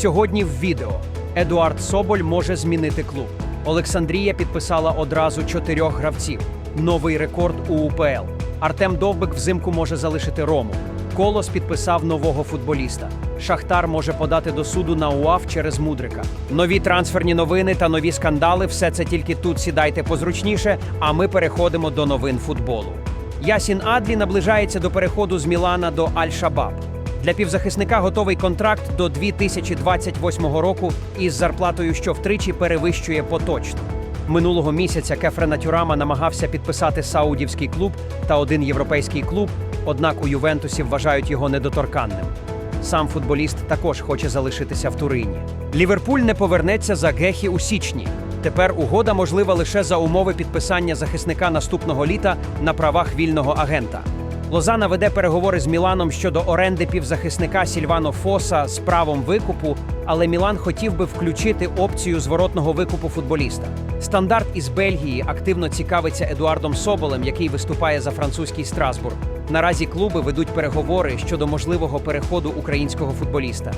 Сьогодні в відео Едуард Соболь може змінити клуб. Олександрія підписала одразу чотирьох гравців. Новий рекорд у УПЛ. Артем Довбик взимку може залишити Рому. Колос підписав нового футболіста. Шахтар може подати до суду на УАФ через Мудрика. Нові трансферні новини та нові скандали. Все це тільки тут сідайте позручніше. А ми переходимо до новин футболу. Ясін Адлі наближається до переходу з Мілана до Аль-Шабаб. Для півзахисника готовий контракт до 2028 року із зарплатою, що втричі перевищує поточну. Минулого місяця Кефрена Тюрама намагався підписати саудівський клуб та один європейський клуб, однак у Ювентусі вважають його недоторканним. Сам футболіст також хоче залишитися в Турині. Ліверпуль не повернеться за Гехі у січні. Тепер угода можлива лише за умови підписання захисника наступного літа на правах вільного агента. Лозана веде переговори з Міланом щодо оренди півзахисника Сільвано Фоса з правом викупу, але Мілан хотів би включити опцію зворотного викупу футболіста. Стандарт із Бельгії активно цікавиться Едуардом Соболем, який виступає за французький Страсбург. Наразі клуби ведуть переговори щодо можливого переходу українського футболіста.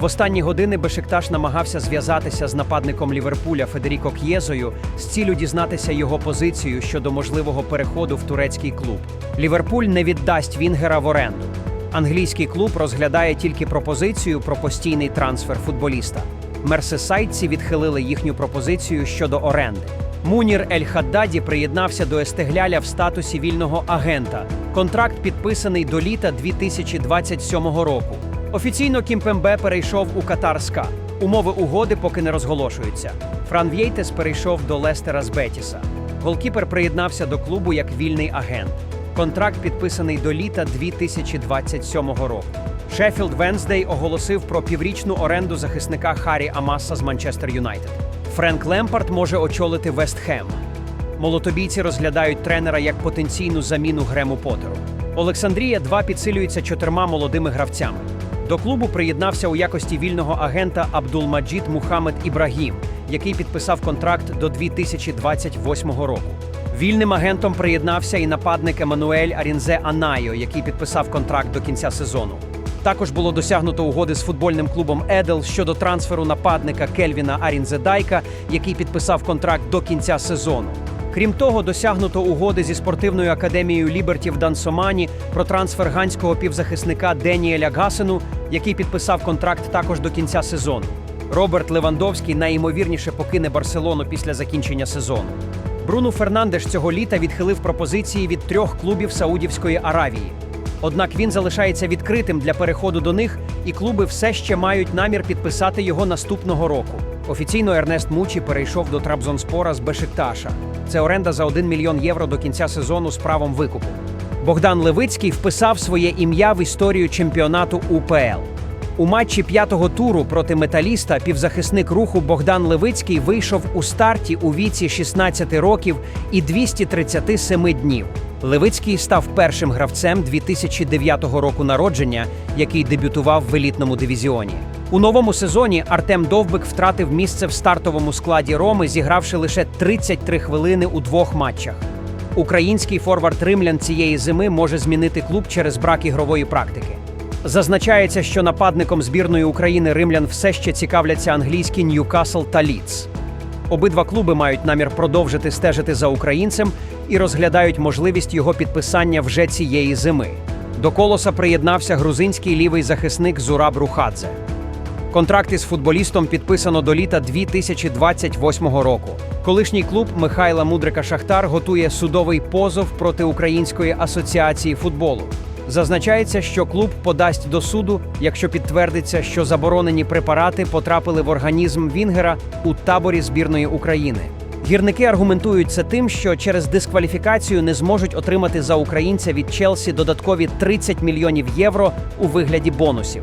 В останні години Бешикташ намагався зв'язатися з нападником Ліверпуля Федеріко К'єзою з ціллю дізнатися його позицію щодо можливого переходу в турецький клуб. Ліверпуль не віддасть Вінгера в оренду. Англійський клуб розглядає тільки пропозицію про постійний трансфер футболіста. Мерсесайдці відхилили їхню пропозицію щодо оренди. Мунір Ель Хаддаді приєднався до Естегляля в статусі вільного агента. Контракт підписаний до літа 2027 року. Офіційно Кімпембе перейшов у Катар СКА. Умови угоди поки не розголошуються. Фран Вєйтес перейшов до Лестера з Бетіса. Голкіпер приєднався до клубу як вільний агент. Контракт підписаний до літа 2027 року. Шеффілд Венздей оголосив про піврічну оренду захисника Харі Амаса з Манчестер Юнайтед. Френк Лемпард може очолити Вест Хем. Молотобійці розглядають тренера як потенційну заміну Грему Потеру. Олександрія 2 підсилюється чотирма молодими гравцями. До клубу приєднався у якості вільного агента Абдулмаджід Мухаммед Ібрагім, який підписав контракт до 2028 року. Вільним агентом приєднався і нападник Еммануель Арінзе Анайо, який підписав контракт до кінця сезону. Також було досягнуто угоди з футбольним клубом Едел щодо трансферу нападника Кельвіна Арінзедайка, який підписав контракт до кінця сезону. Крім того, досягнуто угоди зі спортивною академією Ліберті в Дансомані про трансфер ганського півзахисника Деніеля Гасену, який підписав контракт також до кінця сезону. Роберт Левандовський найімовірніше покине Барселону після закінчення сезону. Бруно Фернандеш цього літа відхилив пропозиції від трьох клубів Саудівської Аравії. Однак він залишається відкритим для переходу до них, і клуби все ще мають намір підписати його наступного року. Офіційно Ернест Мучі перейшов до Трабзонспора з Бешикташа. Це оренда за 1 мільйон євро до кінця сезону з правом викупу. Богдан Левицький вписав своє ім'я в історію чемпіонату УПЛ. У матчі п'ятого туру проти металіста півзахисник руху Богдан Левицький вийшов у старті у віці 16 років і 237 днів. Левицький став першим гравцем 2009 року народження, який дебютував в елітному дивізіоні. У новому сезоні Артем Довбик втратив місце в стартовому складі Роми, зігравши лише 33 хвилини у двох матчах. Український форвард римлян цієї зими може змінити клуб через брак ігрової практики. Зазначається, що нападником збірної України римлян все ще цікавляться англійські Ньюкасл та Ліц. Обидва клуби мають намір продовжити стежити за українцем і розглядають можливість його підписання вже цієї зими. До колоса приєднався грузинський лівий захисник Зураб Рухадзе. Контракт із футболістом підписано до літа 2028 року. Колишній клуб Михайла Мудрика Шахтар готує судовий позов проти Української асоціації футболу. Зазначається, що клуб подасть до суду, якщо підтвердиться, що заборонені препарати потрапили в організм Вінгера у таборі збірної України. Гірники аргументують це тим, що через дискваліфікацію не зможуть отримати за українця від Челсі додаткові 30 мільйонів євро у вигляді бонусів.